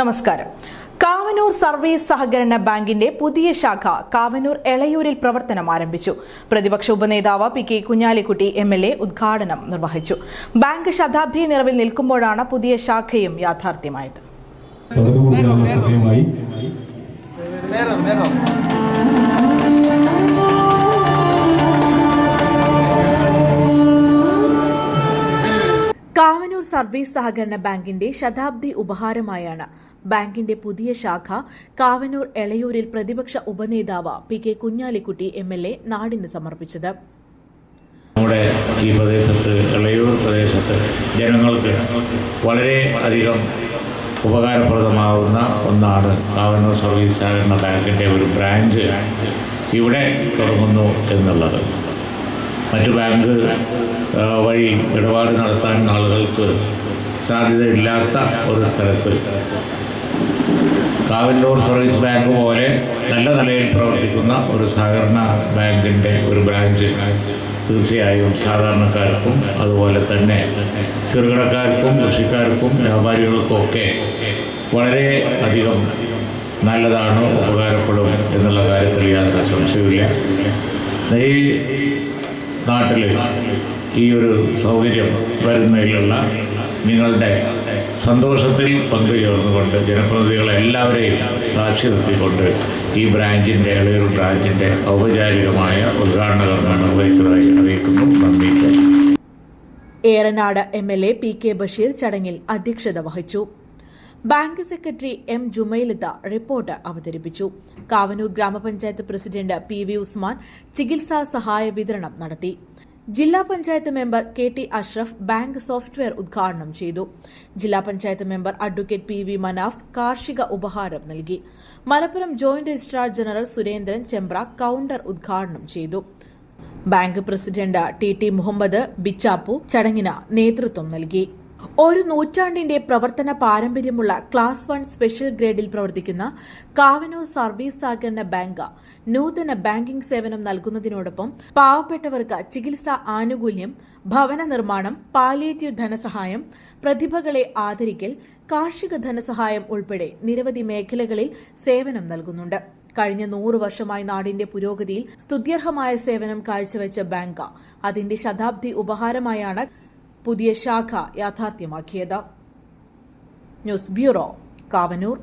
നമസ്കാരം. കാവനൂർ സർവീസ് സഹകരണ ബാങ്കിന്റെ പുതിയ ശാഖ കാവനൂർ എളയൂരിൽ പ്രവർത്തനം ആരംഭിച്ചു. പ്രതിപക്ഷ ഉപനേതാവ് P K Kunhalikutty M L A ഉദ്ഘാടനം നിർവഹിച്ചു. ബാങ്ക് ശതാബ്ദി നിറവിൽ നിൽക്കുമ്പോഴാണ് പുതിയ ശാഖയും യാഥാർത്ഥ്യമായത്. സർവീസ് സഹകരണ ബാങ്കിന്റെ ശതാബ്ദി ഉപഹാരമായാണ്. ബാങ്കിന്റെ പുതിയ ശാഖ കാവനൂർ എളയൂരിൽ പ്രതിപക്ഷ ഉപനേതാവ് P K Kunhalikutty M L A നാടിന് സമർപ്പിച്ചത്. നമ്മുടെ ഈ പ്രദേശത്ത് ഇളയൂർ പ്രദേശത്ത് ജനങ്ങൾക്ക് വളരെ അധികം ഉപകാരപ്രദമാകുന്ന ഒന്നാണ് കാവനൂർ സർവീസ് സഹകരണ ബാങ്കിന്റെ ഒരു ബ്രാഞ്ച് ഇവിടെ തുടങ്ങുന്നു എന്നുള്ളത്. മറ്റു ബാങ്ക് വഴി ഇടപാട് നടത്താൻ ആളുകൾക്ക് സാധ്യതയില്ലാത്ത ഒരു സ്ഥലത്ത്. കാവന്നൂർ സർവീസ് ബാങ്ക് പോലെ നല്ല നിലയിൽ പ്രവർത്തിക്കുന്ന ഒരു സഹകരണ ബാങ്കിന്റെ ഒരു ബ്രാഞ്ച് തീർച്ചയായും സാധാരണക്കാർക്കും അതുപോലെ തന്നെ ചെറുകിടക്കാർക്കും കൃഷിക്കാർക്കും വ്യാപാരികൾക്കും ഒക്കെ വളരെ അധികം നല്ലതാണ് ഉപകാരപ്പെടും എന്നുള്ള കാര്യത്തിൽ യാതൊരു സംശയമില്ല ഈ നാട്ടിൽ ഈ ഒരു സൗകര്യം വരുന്നതിലുള്ള നിങ്ങളുടെ സന്തോഷത്തിൽ പങ്കുചേർന്നുകൊണ്ട് ജനപ്രതിനിധികളെ എല്ലാവരെയും സാക്ഷി നിർത്തിക്കൊണ്ട് ഈ ബ്രാഞ്ചിന്റെ ഇളയൊരു ബ്രാഞ്ചിന്റെ ഔപചാരികമായ ഉദ്ഘാടന കർമ്മം നിർവഹിച്ചതായി അറിയിക്കുന്നു. നന്ദി. Eranad M L A P K Basheer ചടങ്ങിൽ അധ്യക്ഷത വഹിച്ചു. Bank secretary M Jumailatha report അവതരിപ്പിച്ചു. കാവനൂർ ഗ്രാമപഞ്ചായത്ത് പ്രസിഡന്റ് പി വി ഉസ്മാൻ ചികിത്സാ സഹായ വിതരണം നടത്തി. ജില്ലാ panchayat member K T Ashraf bank software ഉദ്ഘാടനം ചെയ്തു. ജില്ലാ panchayat member advocate P V Manaf കാർഷിക ഉപഹാരം നൽകി. Malappuram joint registrar general Surendran Chembra counter ഉദ്ഘാടനം ചെയ്തു. Bank president T T Muhammad Bichappu ചടങ്ങിന് നേതൃത്വം നൽകി. ഒരു നൂറ്റാണ്ടിന്റെ പ്രവർത്തന പാരമ്പര്യമുള്ള ക്ലാസ് വൺ സ്പെഷ്യൽ ഗ്രേഡിൽ പ്രവർത്തിക്കുന്ന കാവനോ സർവീസ് സഹകരണ ബാങ്ക് നൂതന ബാങ്കിംഗ് സേവനം നൽകുന്നതിനോടൊപ്പം പാവപ്പെട്ടവർക്ക് ചികിത്സാ ആനുകൂല്യം ഭവന നിർമ്മാണം പാലിയേറ്റീവ് ധനസഹായം പ്രതിഭകളെ ആദരിക്കൽ കാർഷിക ധനസഹായം ഉൾപ്പെടെ നിരവധി മേഖലകളിൽ സേവനം നൽകുന്നുണ്ട്. കഴിഞ്ഞ നൂറ് വർഷമായി നാടിന്റെ പുരോഗതിയിൽ സ്തുത്യർഹമായ സേവനം കാഴ്ചവെച്ച ബാങ്ക അതിന്റെ ശതാബ്ദി ഉപഹാരമായാണ് പുതിയ ശാഖ യാഥാർത്ഥ്യമാക്കിയത്. News bureau Kavanoor.